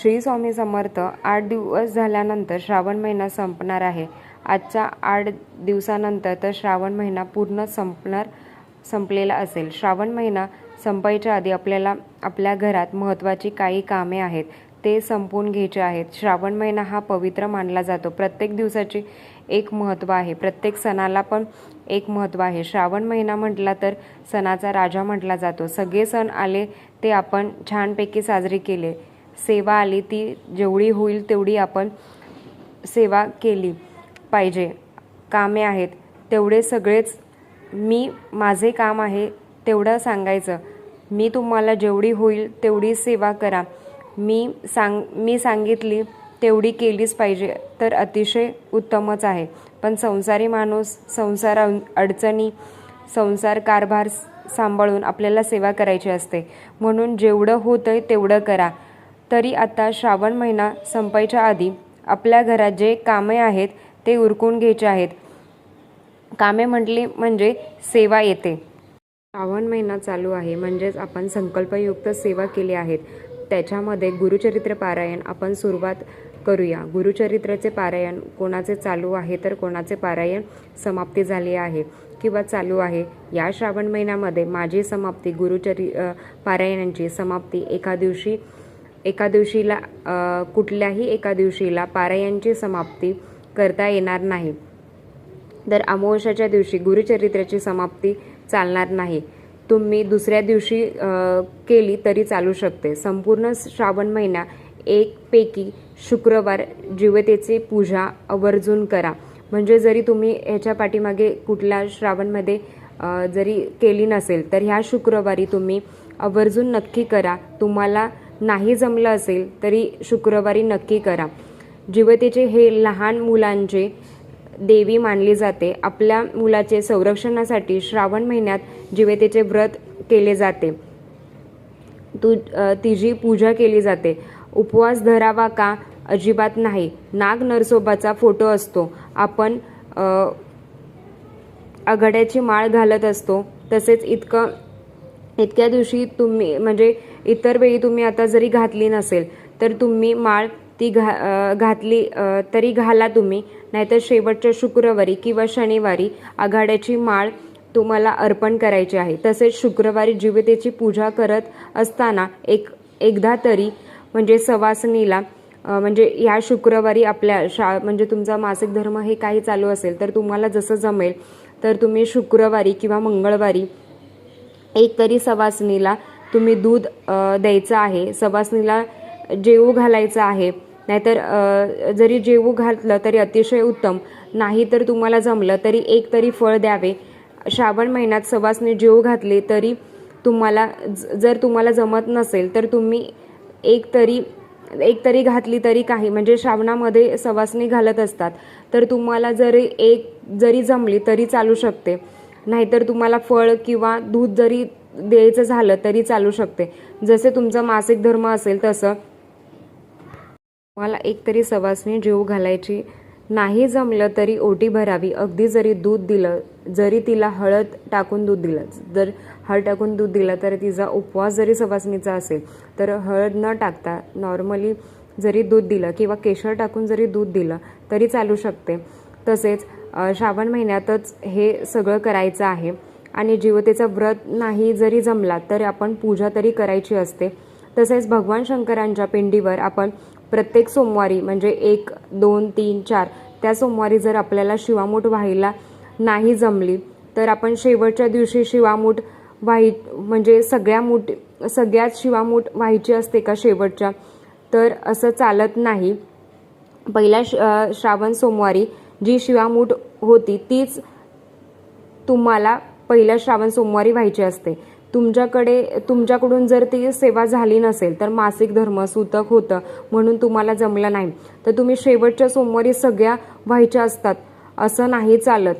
श्री स्वामी समर्थ आठ दिवस झाल्यानंतर श्रावण महिना संपणार आहे. आजच्या आठ दिवसानंतर तर श्रावण महिना पूर्ण संपणार संपलेला असेल. श्रावण महिना संपायच्या आधी आपल्याला आपल्या घरात महत्त्वाची काही कामे आहेत ते संपवून घ्यायचे आहेत. श्रावण महिना हा पवित्र मानला जातो. प्रत्येक दिवसाची एक महत्त्व आहे. प्रत्येक सणाला पण एक महत्त्व आहे. श्रावण महिना म्हटला तर सणाचा राजा म्हटला जातो. सगळे सण आले ते आपण छानपैकी साजरे केले. सेवा आली ती जेवढी होईल तेवढी आपण सेवा केली पाहिजे. कामे आहेत तेवढे सगळेच मी माझे काम आहे तेवढं सांगायचं. मी तुम्हाला जेवढी होईल तेवढी सेवा करा. मी सांग मी सांगितली तेवढी केलीच पाहिजे तर अतिशय उत्तमच आहे. पण संसारी माणूस संसार अडचणी संसार कारभार सांभाळून आपल्याला सेवा करायची असते. म्हणून जेवढं होतं आहे तेवढं करा. तरी आता श्रावण महिना संपायच्या आधी आपल्या घरात जे कामे आहेत ते उरकून घ्यायचे आहेत. कामे म्हटली म्हणजे सेवा येते. श्रावण महिना चालू आहे म्हणजेच आपण संकल्पयुक्त सेवा केली आहेत. त्याच्यामध्ये गुरुचरित्र पारायण आपण सुरुवात करूया. गुरुचरित्राचे पारायण कोणाचे चालू आहे तर कोणाचे पारायण समाप्ती झाली आहे किंवा चालू आहे? या श्रावण महिन्यामध्ये माझी समाप्ती गुरुचरि पारायणांची समाप्ती एका दिवशी एका दिवशीला कुठल्याही एका दिवशीला पारायणची समाप्ती करता येणार नाही. तर अमावस्याच्या दिवशी गुरुचरित्राची समाप्ती चालणार नाही. तुम्ही दुसऱ्या दिवशी केली तरी चालू शकते. संपूर्ण श्रावण महिना एकपैकी शुक्रवार जीवतेची पूजा आवर्जून करा. म्हणजे जरी तुम्ही ह्याच्या पाठीमागे कुठल्या श्रावणमध्ये जरी केली नसेल तर ह्या शुक्रवारी तुम्ही आवर्जून नक्की करा. तुम्हाला नाही जमलं असेल तरी शुक्रवारी नक्की करा. जीवतेचे हे लहान मुलांचे देवी मानली जाते. आपल्या मुलाचे संरक्षणासाठी श्रावण महिन्यात जिवेतेचे व्रत केले जाते. तू तिची पूजा केली जाते. उपवास धरावा का? अजिबात नाही. नाग नरसोबाचा फोटो असतो. आपण आघाड्याची माळ घालत असतो. तसेच इतकं इतक्या दिवशी तुम्ही म्हणजे इतर वेळी तुम्ही आता जरी घातली नसेल तर तुम्ही माळ ती घा घातली तरी घाला तुम्ही. नाहीतर शेवटच्या शुक्रवारी किंवा शनिवारी आघाड्याची माळ तुम्हाला अर्पण करायची आहे. तसेच शुक्रवारी जीवितेची पूजा करत असताना एक एकदा तरी म्हणजे सवासनीला म्हणजे ह्या शुक्रवारी आपल्या शा म्हणजे तुमचा मासिक धर्म हे काही चालू असेल तर तुम्हाला जसं जमेल तर तुम्ही शुक्रवारी किंवा मंगळवारी एक तरी सवासणीला तुम्ही दूध द्यायचं आहे. सवासणीला जेवू घालायचं आहे. नाहीतर जरी जेवू घातलं तरी अतिशय उत्तम. नाही तर तुम्हाला जमलं तरी एक तरी फळ द्यावे. श्रावण महिन्यात सवासने जेवू घातली तरी तुम्हाला ज- जर तुम्हाला जमत नसेल तर तुम्ही एक तरी एक तरी घातली तरी काही म्हणजे श्रावणामध्ये सवासणी घालत असतात. तर तुम्हाला जरी एक जरी जमली तरी चालू शकते. नाहीतर तुम्हाला फळ किंवा दूध जरी द्यायचं झालं तरी चालू शकते. जसे तुमचा मासिक धर्म असेल तसं तुम्हाला एक तरी सवासणी जीव घालायची नाही जमलं तरी ओटी भरावी. अगदी जरी दूध दिलं जरी तिला हळद टाकून दूध दिलं जर हळद टाकून दूध दिलं तर तिचा उपवास जरी सवासणीचा असेल तर हळद न टाकता नॉर्मली जरी दूध दिलं किंवा केशर टाकून जरी दूध दिलं तरी चालू शकते. तसेच श्रावण महिन्यातच हे सगळं करायचं आहे. आणि जीवतेचं व्रत नाही जरी जमला तर आपण पूजा तरी करायची असते. तसेच भगवान शंकरांच्या पिंडीवर आपण प्रत्येक सोमवारी म्हणजे एक दोन तीन चार त्या सोमवारी जर आपल्याला शिवामूठ व्हायला नाही जमली तर आपण शेवटच्या दिवशी शिवामूठ व्हाय म्हणजे सगळ्या मूठ सगळ्यात शिवामूठ व्हायची असते का शेवटच्या? तर असं चालत नाही. पहिल्या श श्रावण सोमवारी जी शिवामूठ होती तीच तुम्हाला पहिल्या श्रावण सोमवारी व्हायची असते. तुमच्याकडे तुमच्याकडून जर ती सेवा झाली नसेल तर मासिक धर्म सूतक होतं म्हणून तुम्हाला जमलं नाही. तर तुम्ही शेवटच्या सोमवारी सगळ्या व्हायच्या असतात असं नाही चालत.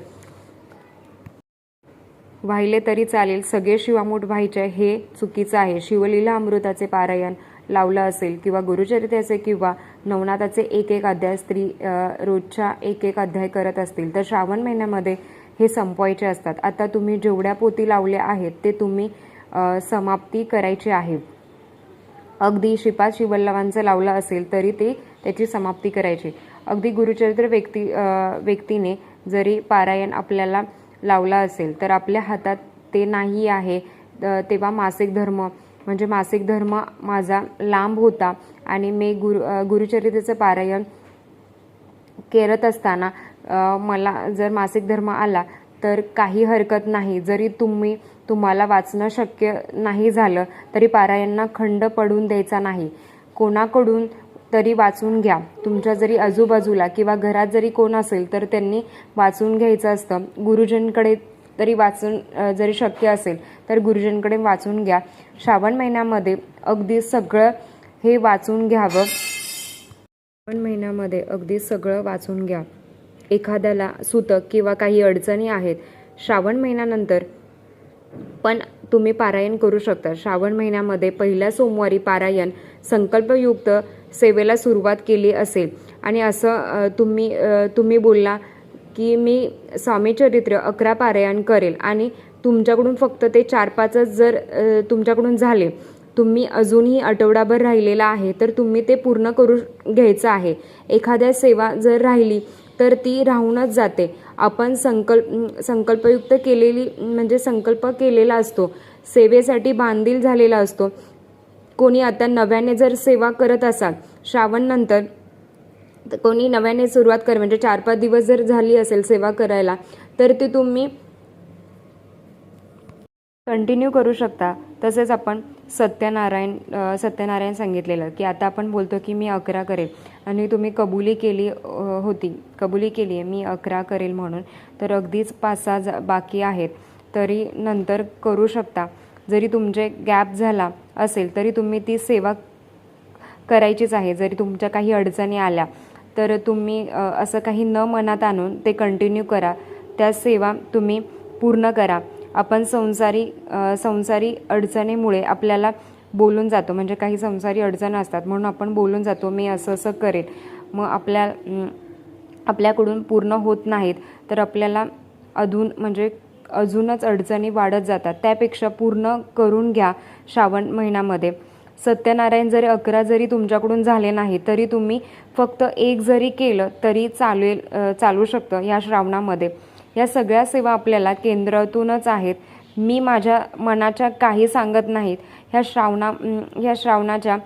व्हायले तरी चालेल सगळे शिवामूठ व्हायचे हे चुकीचं आहे. शिवलीला अमृताचे पारायण लावलं असेल किंवा गुरुचरित्राचे किंवा नवनाथाचे एक एक अध्याय स्त्री रोजच्या एक एक अध्याय करत असतील तर श्रावण महिन्यामध्ये हे संपवायचे असतात. आता तुम्ही जेवढ्या पोती लावल्या आहेत ते तुम्ही समाप्ती करायची आहे. अगदी श्रीपाद शिवल्लवांचं लावलं असेल तरी ते त्याची समाप्ती करायची. अगदी गुरुचरित्र व्यक्ती व्यक्तीने जरी पारायण आपल्याला लावला असेल तर आपल्या हातात ते नाही आहे. तेव्हा मासिक धर्म म्हणजे मासिक धर्म माझा लांब होता आणि मी गुरु गुरुचरितेचं पारायण करत असताना मला जर मासिक धर्म आला तर काही हरकत नाही. जरी तुम्ही तुम्हाला वाचणं शक्य नाही झालं तरी पारायणना खंड पडून द्यायचा नाही. कोणाकडून तरी वाचून घ्या. तुमच्या जरी आजूबाजूला किंवा घरात जरी कोण असेल तर त्यांनी वाचून घ्यायचं असतं. गुरुजनकडे तरी वाचून जरी शक्य असेल तर गुरुजनकडे वाचून घ्या. श्रावण महिन्यामध्ये अगदी सगळं हे वाचून घ्यावं. श्रावण महिन्यामध्ये अगदी सगळं वाचून घ्या. एखाद्याला सुतक किंवा काही अडचणी आहेत श्रावण महिन्यानंतर पण तुम्ही पारायण करू शकता. श्रावण महिन्यामध्ये पहिल्या सोमवारी पारायण संकल्पयुक्त सेवेला सुरुवात केली असेल. आणि असं तुम्ही तुम्ही बोलला की मी स्वामी चरित्र अकरा पारायण करेल. आणि तुमच्याकडून फक्त ते चार पाचच जर तुमच्याकडून झाले तुम्ही अजूनही आठवडाभर राहिलेला आहे तर तुम्ही ते पूर्ण करू घ्यायचं आहे. एखाद्या सेवा जर राहिली तर ती राहूनच जाते. आपण संकल्प संकल्पयुक्त केलेली म्हणजे संकल्प केलेला असतो. सेवेसाठी बांधील झालेला असतो. कोणी आता नव्याने जर सेवा करत असाल श्रावण नंतर कोणी नव्याने सुरुवात कर म्हणजे चार पाच दिवस जर झाली असेल सेवा करायला तर ती तुम्ही कंटिन्यू करू शकता. तसेच आपण सत्यनारायण सत्यनारायण सांगितलेलं की आता आपण बोलतो की मी अकरा करेल. आणि तुम्ही कबुली केली होती. कबुली केली आहे मी अकरा करेल म्हणून. तर अगदीच पाच सहा बाकी आहेत. तरी नंतर करू शकता. जरी तुमचे गॅप झाला असेल तरी तुम्ही ती सेवा करायचीच आहे. जरी तुमच्या काही अडचणी आल्या तर तुम्ही असं काही न मनात आणून ते कंटिन्यू करा. त्या सेवा तुम्ही पूर्ण करा. आपण संसारी संसारी अडचणीमुळे आपल्याला बोलून जातो. म्हणजे काही संसारी अडचण असतात म्हणून आपण बोलून जातो मी असं असं करेन. मग आपल्या आपल्याकडून पूर्ण होत नाहीत तर आपल्याला अधून म्हणजे अजूनच अडचणी वाढत जातात. त्यापेक्षा पूर्ण करून घ्या श्रावण महिन्यामध्ये. सत्यनारायण जरी अकरा जरी तुमच्याकडून झाले नाही तरी तुम्ही फक्त एक जरी केलं तरी चालेल चालू शकतं या श्रावणामध्ये. या सगळ्या सेवा आपल्याला केंद्रातूनच आहेत. मी माझ्या मनाच्या काही सांगत नाहीत. ह्या श्रावणा ह्या श्रावणाच्या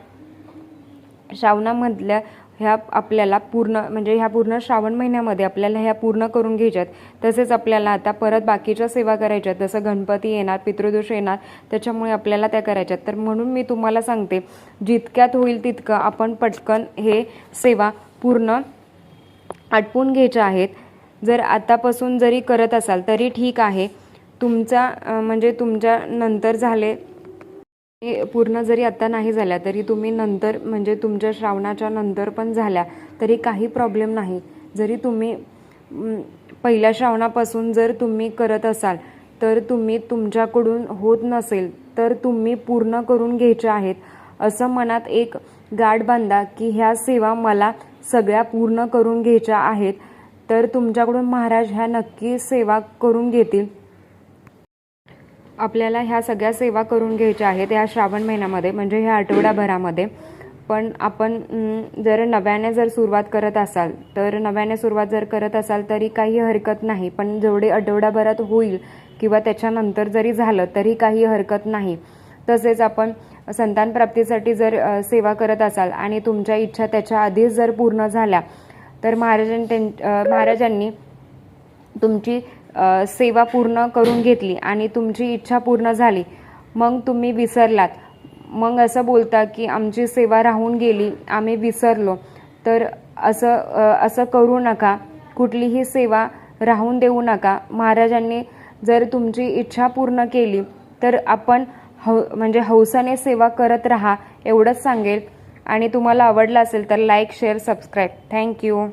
श्रावणामधल्या ह्या आपल्याला पूर्ण म्हणजे ह्या पूर्ण श्रावण महिन्यामध्ये आपल्याला ह्या पूर्ण करून घ्यायच्यात. तसेच आपल्याला आता परत बाकीच्या सेवा करायच्यात जसं गणपती येणार पितृदोष येणार त्याच्यामुळे आपल्याला त्या करायच्यात. तर म्हणून मी तुम्हाला सांगते जितक्यात होईल तितकं आपण पटकन हे सेवा पूर्ण आटपून घ्यायच्या आहेत. जर आतापासून जरी करत असाल तरी ठीक आहे. तुमचा म्हणजे तुमच्या नंतर झाले पूर्ण जरी आता नाही झाल्या तरी तुम्ही नंतर म्हणजे तुमच्या श्रावणाच्या नंतर पण झाल्या तरी काही प्रॉब्लेम नाही. जरी तुम्ही पहिल्या श्रावणापासून जर तुम्ही करत असाल तर तुम्ही तुमच्याकडून होत नसेल तर तुम्ही पूर्ण करून घ्यायचे आहेत. असं मनात एक गाठ बांधा की ह्या सेवा मला सगळ्या पूर्ण करून घ्यायच्या आहेत. तर तुमच्याकडून महाराज ह्या नक्की सेवा करून घेतील. आपल्याला ह्या सगळ्या सेवा करून घ्यायच्या आहेत या श्रावण महिन्यामध्ये म्हणजे ह्या आठवड्याभरामध्ये पण आपण जर नव्याने जर सुरुवात करत असाल तर नव्याने सुरुवात जर करत असाल तरी काही हरकत नाही. पण जेवढे आठवड्याभरात होईल किंवा त्याच्यानंतर जरी झालं तरी काही हरकत नाही. तसेच आपण संतान प्राप्तीसाठी जर सेवा करत असाल आणि तुमच्या इच्छा त्याच्या आधीच जर पूर्ण झाल्या तर महाराजां त्यां- महाराजांनी तुमची सेवा पूर्ण करून घेतली आणि तुमची इच्छा पूर्ण झाली मग तुम्ही विसरलात. मग असं बोलता की आमची सेवा राहून गेली आम्ही विसरलो. तर असं असं करू नका. कुठलीही सेवा राहून देऊ नका. महाराजांनी जर तुमची इच्छा पूर्ण केली तर आपण हौ म्हणजे हौसाने सेवा करत राहा एवढंच सांगेल. आणि तुम्हाला आवडलं असेल तर लाईक शेअर सबस्क्राईब. थँक्यू